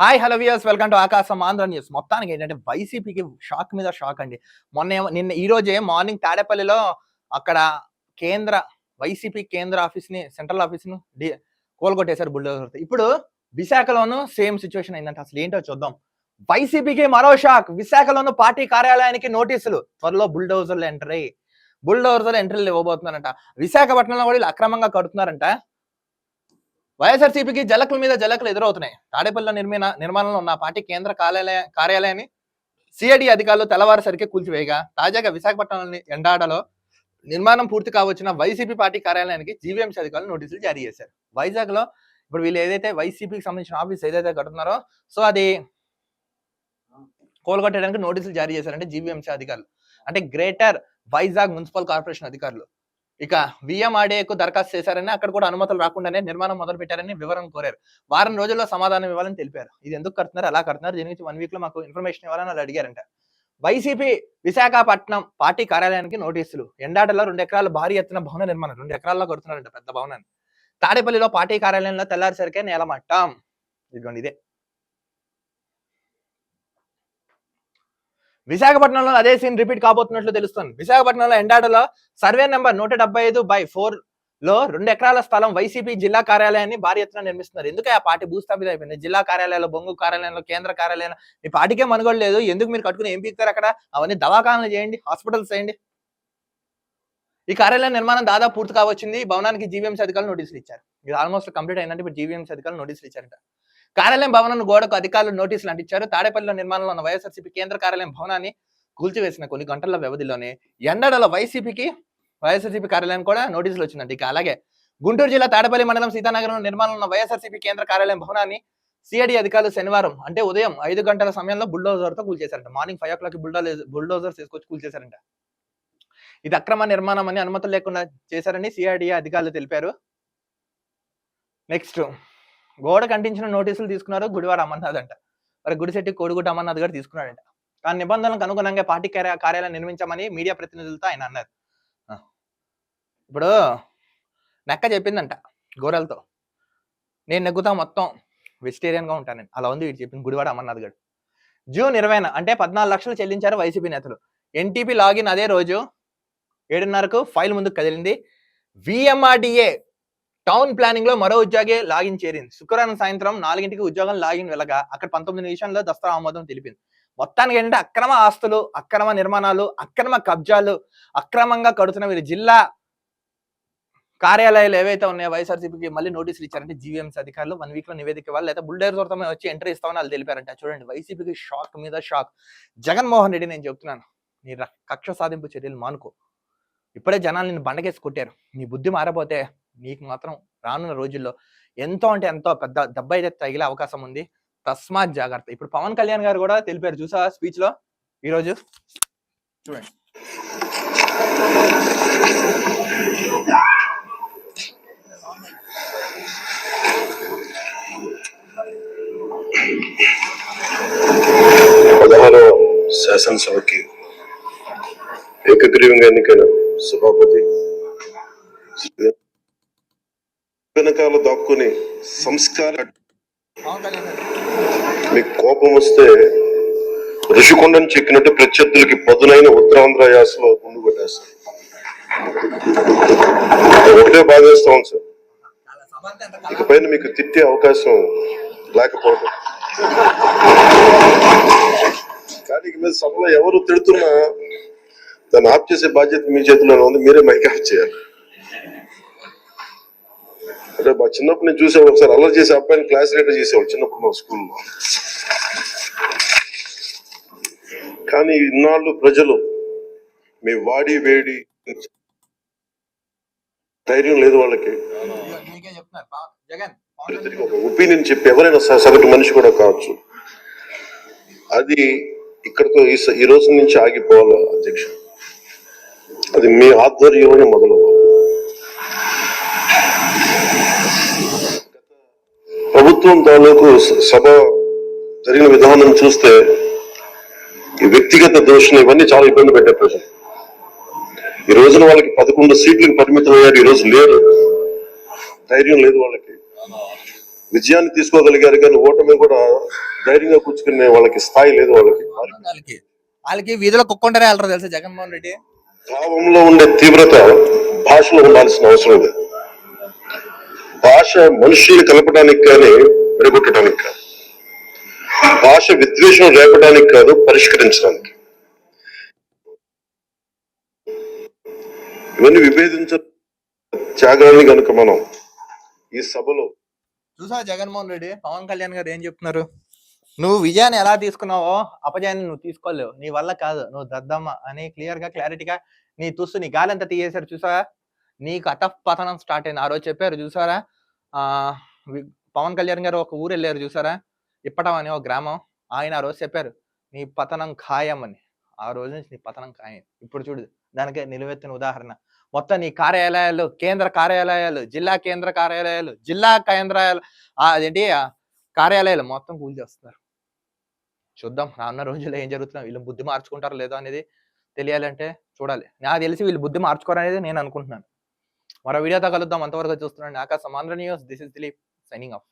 Hi hello viewers welcome to Aakasam Andhra news మొత్తానికి ఏంటంటే వైసీపీకి షాక్ మీద షాక్ అండి. మొన్న ఏమో- నిన్న ఈ రోజే మార్నింగ్ తాడేపల్లిలో అక్కడ కేంద్ర వైసీపీ కేంద్ర ఆఫీస్ని సెంట్రల్ ఆఫీస్ను డి కోలుకొట్టేశారు బుల్డోజర్ ఇప్పుడు విశాఖలోనూ సేమ్ సిచ్యువేషన్ అయిందంట. అసలు ఏంటో చూద్దాం. వైసీపీకి మరో షాక్ విశాఖలోను పార్టీ కార్యాలయానికి నోటీసులు. త్వరలో బుల్డోజర్లు ఎంట్రీ బుల్డోజర్లు ఎంట్రీలు ఇవ్వబోతున్నారంట. విశాఖపట్నంలో కూడా వీళ్ళు అక్రమంగా కడుతున్నారంట. వైఎస్ఆర్సీపీకి జలకుల మీద జలకులు ఎదురవుతున్నాయి. తాడేపల్లి నిర్మాణ నిర్మాణంలో ఉన్న పార్టీ కేంద్ర కార్యాలయ కార్యాలయాన్ని సిఐడి అధికారులు తెల్లవారుసరికి కూల్చివేయగా తాజాగా విశాఖపట్నంలోని ఎండాడలో నిర్మాణం పూర్తి కావచ్చిన వైసీపీ పార్టీ కార్యాలయానికి జీవీఎంసీ అధికారులు నోటీసులు జారీ చేశారు. వైజాగ్లో ఇప్పుడు వీళ్ళు ఏదైతే వైసీపీకి సంబంధించిన ఆఫీస్ ఏదైతే కడుతున్నారో సో అది కోలుగొట్టడానికి నోటీసులు జారీ చేశారంటే జీవీఎంసీ అధికారులు. అంటే గ్రేటర్ వైజాగ్ మున్సిపల్ కార్పొరేషన్ అధికారులు. ఇక విఎంఆర్డీఏకు దరఖాస్తు చేశారని అక్కడ కూడా అనుమతులు రాకుండానే నిర్మాణం మొదలు పెట్టారని వివరణ కోరారు. వారం రోజుల్లో సమాధానం ఇవ్వాలని తెలిపారు. ఇది ఎందుకు కడుతున్నారు అలా కడుతున్నారు? దీని గురించి వన్ వీక్లో మాకు ఇన్ఫర్మేషన్ ఇవ్వాలని వాళ్ళు అడిగారంట. వైసీపీ విశాఖపట్నం పార్టీ కార్యాలయానికి నోటీసులు. ఎండాటలో రెండు ఎకరాల భారీ ఎత్తున భవన నిర్మాణం. రెండు ఎకరాల్లో కడుతున్నారంట పెద్ద భవనాన్ని. తాడేపల్లిలో పార్టీ కార్యాలయంలో తెల్లారిసరికే నేలమట్టం. ఇదిగోండి ఇదే. విశాఖపట్నంలో అదే సీన్ రిపీట్ కాబోతున్నట్లు తెలుస్తుంది. విశాఖపట్నంలో ఎండాడలో సర్వే నెంబర్ నూట డెబ్బై ఐదు బై ఫోర్లో రెండు ఎకరాల స్థలం వైసీపీ జిల్లా కార్యాలయాన్ని భారీ ఎత్తున నిర్మిస్తున్నారు. ఎందుకు ఆ పార్టీ భూస్థాపితం అయిపోయింది? జిల్లా కార్యాలయాలు బొంగు కార్యాలయంలో కేంద్ర కార్యాలయంలో మీ పార్టీకే మనుగోలు లేదు. ఎందుకు మీరు కట్టుకుని ఏం పీకుతారు అక్కడ? అవన్నీ దవాఖానాలు చేయండి హాస్పిటల్స్ చేయండి. ఈ కార్యాలయం నిర్మాణం దాదాపు పూర్తి కావచ్చింది. భవనానికి జీవీఎంసీ అధికారులు నోటీసులు ఇచ్చారు. ఇది ఆల్మోస్ట్ కంప్లీట్ అయిందంటే ఇప్పుడు జీవీఎంసీ అధికారులు నోటీసులు ఇచ్చారట. కార్యాలయం భవనం గోడకు అధికారులు నోటీసులు అంటించారు. తాడేపల్లిలో నిర్మాణంలో ఉన్న వైఎస్ఆర్సీపీ కేంద్ర కార్యాలయం భవనాన్ని కూల్చివేసిన కొన్ని గంటల వ్యవధిలోనే ఎండడలో వైసీపీకి వైఎస్ఆర్సీపీ కార్యాలయం కూడా నోటీసులు వచ్చిందండి ఇక అలాగే గుంటూరు జిల్లా తాడపల్లి మండలం సీతానగరం నిర్మాణంలో ఉన్న వైఎస్ఆర్సీపీ కేంద్ర కార్యాలయం భవనాన్ని సిఐడి అధికారులు శనివారం అంటే ఉదయం ఐదు గంటల సమయంలో బుల్డోజర్తో కూల్చేశారంట. Morning five o'clock bulldozer bulldozers తీసుకొచ్చి కూల్చేశారంట. ఇది అక్రమ నిర్మాణం అని అనుమతులు లేకుండా చేశారని సిఐడి అధికారులు తెలిపారు. నెక్స్ట్ గోడ కంటించిన నోటీసులు తీసుకున్నారు గుడివాడ అమర్నాథ్ అంట. మరి గుడిశెట్టి కోడిగుడ్డ అమర్నాథ్ గారు తీసుకున్నాడంట. కానీ నిబంధనలకు అనుగుణంగా పార్టీ కార్య- కార్యాలయం నిర్మించామని మీడియా ప్రతినిధులతో ఆయన అన్నారు. ఇప్పుడు నెక్క చెప్పిందంట గోరలతో. నేను నెగ్గుతా మొత్తం వెజిటేరియన్గా ఉంటాను అలా ఉంది వీడు చెప్పింది గుడివాడ అమర్నాథ్ గారు. జూన్ ఇరవైన అంటే పద్నాలుగు లక్షలు చెల్లించారు వైసీపీ నేతలు. ఎన్టీపీ లాగిన్ అదే రోజు ఏడున్నరకు ఫైల్ ముందుకు కదిలింది. విఎంఆర్డిఏ టౌన్ ప్లానింగ్లో మరో ఉద్యోగి లాగిన్ చేరింది. శుక్రవారం సాయంత్రం నాలుగింటికి ఉద్యోగం లాగిన్ వెళ్ళగా అక్కడ పంతొమ్మిది నిమిషంలో దస్తా ఆమోదం తెలిపింది. మొత్తానికి ఏంటంటే అక్రమ ఆస్తులు అక్రమ నిర్మాణాలు అక్రమ కబ్జాలు అక్రమంగా కడుతున్న వీరి జిల్లా కార్యాలయాలు ఏవైతే ఉన్నాయో వైఎస్ఆర్సీపీకి మళ్ళీ నోటీసులు ఇచ్చారంటే జీవీఎంసీ అధికారులు వన్ వీక్లో నివేదిక ఇవ్వాలి. లేదా బుల్డేర్తో వచ్చి ఎంట్రీ ఇస్తామని వాళ్ళు తెలిపారంట. చూడండి వైసీపీకి షాక్ మీద షాక్. జగన్మోహన్ రెడ్డి నేను చెప్తున్నాను. నీ కక్ష సాధింపు చర్యలు మానుకో. ఇప్పుడే జనాలు నిన్ను బండకేసి కొట్టారు. నీ బుద్ధి మారపోతే నీకు మాత్రం రానున్న రోజుల్లో ఎంతో అంటే ఎంతో పెద్ద దెబ్బ అయితే తగిలే అవకాశం ఉంది. తస్మాత్ జాగ్రత్త. ఇప్పుడు పవన్ కళ్యాణ్ గారు కూడా తెలిపారు. చూసా స్పీచ్లో? ఈరోజు చూడండి. పదహారవ శాసనసభకి ఏకగ్రీవంగా ఎన్నికైన సభాపతి వెనకాల దాక్కుని సంస్కార మీకు కోపం వస్తే ఋషికొండను చెక్కినట్టు ప్రత్యర్థులకి పదునైన ఉత్తరాంధ్ర యాసలో గుండు కొట్టేస్తారు. ఒకటే బాధేస్తాం సార్. ఇకపైన మీకు తిట్టే అవకాశం లేకపోవడం కానీ ఇక మీద సభలో ఎవరు తిడుతున్నా దాన్ని ఆఫ్ చేసే బాధ్యత మీ చేతిలోనే ఉంది మీరే మైక్ ఆఫ్ చేయాలి. మా చిన్నప్పుడు నేను చూసేవాడు ఒకసారి అల్లరి చేసే అబ్బాయిని క్లాస్ లీడర్ చేసేవాడు చిన్నప్పుడు మా స్కూల్లో. కానీ ఇన్నాళ్ళు ప్రజలు మీ వాడి వేడి ధైర్యం లేదు వాళ్ళకి. తిరిగి ఒక ఒపీనియన్ చెప్పి ఎవరైనా సగటు మనిషి కూడా కావచ్చు. అది ఇక్కడతో ఈ ఈ రోజు నుంచి ఆగిపోవాలి అధ్యక్ష? అది మీ ఆధ్వర్యంలోనే మొదలవ్వాలి. ప్రభుత్వం తాలూకు సభ జరిగిన విధానం చూస్తే ఈ వ్యక్తిగత దోషణ ఇవన్నీ చాలా ఇబ్బంది పెట్టే ప్రజలు. ఈ రోజున వాళ్ళకి పదకొండు సీట్లకు పరిమితం అయ్యారు ఈ రోజు లేరు. ధైర్యం లేదు వాళ్ళకి. విజయాన్ని తీసుకోగలిగారు కానీ ఓటమి కూడా ధైర్యంగా కూర్చుకునే వాళ్ళకి స్థాయి లేదు వాళ్ళకి. వాళ్ళకి వాళ్ళకి వీధిలో కుక్కుంటారే వెళ్ళరు తెలుసా జగన్మోహన్ రెడ్డి? భావంలో ఉండే తీవ్రత భాషలో ఉండాల్సిన అవసరం లేదు. భాష మనుషుల్ని కలపడానికి కానీ విడగొట్టడానికి కాదు. భాష విద్వేషం రేపడానికి కాదు పరిష్కరించడానికి. ఇవన్నీ విభేదించ త్యాగాన్ని కనుక మనం ఈ సభలో చూసా జగన్మోహన్ రెడ్డి? పవన్ కళ్యాణ్ గారు ఏం చెప్తున్నారు? నువ్వు విజయాన్ని ఎలా తీసుకున్నావో అపజయాన్ని నువ్వు తీసుకోలేవు. నీ వల్ల కాదు. నువ్వు దద్దమ్మ అని క్లియర్గా క్లారిటీగా నీ తుస్సు నీ గాలి అంతా తీయేశారు చూసారా నీకు అతః పతనం స్టార్ట్ అయింది. ఆ రోజు చెప్పారు. చూసారా పవన్ కళ్యాణ్ గారు ఒక ఊరు వెళ్ళారు చూసారా? ఇప్పటం అని ఒక గ్రామం. ఆయన ఆ రోజు చెప్పారు నీ పతనం ఖాయం అని ఆ రోజు నుంచి నీ పతనం ఖాయం. ఇప్పుడు చూడు దానికి నిలువెత్తిన ఉదాహరణ. మొత్తం నీ కార్యాలయాలు కేంద్ర కార్యాలయాలు జిల్లా కేంద్ర కార్యాలయాలు జిల్లా కేంద్రాలు అదేంటి కార్యాలయాలు మొత్తం కూల్ చేస్తున్నారు చూద్దాం రానున్న రోజుల్లో ఏం జరుగుతున్నా వీళ్ళు బుద్ధి మార్చుకుంటారో లేదో అనేది తెలియాలంటే చూడాలి. నాకు తెలిసి వీళ్ళు బుద్ధి మార్చుకోరనేది నేను అనుకుంటున్నాను. మరో వీడియోతో కలుద్దాం. అంతవరకు చూస్తున్నాను Aakasam Andhra news. This is Dileep signing off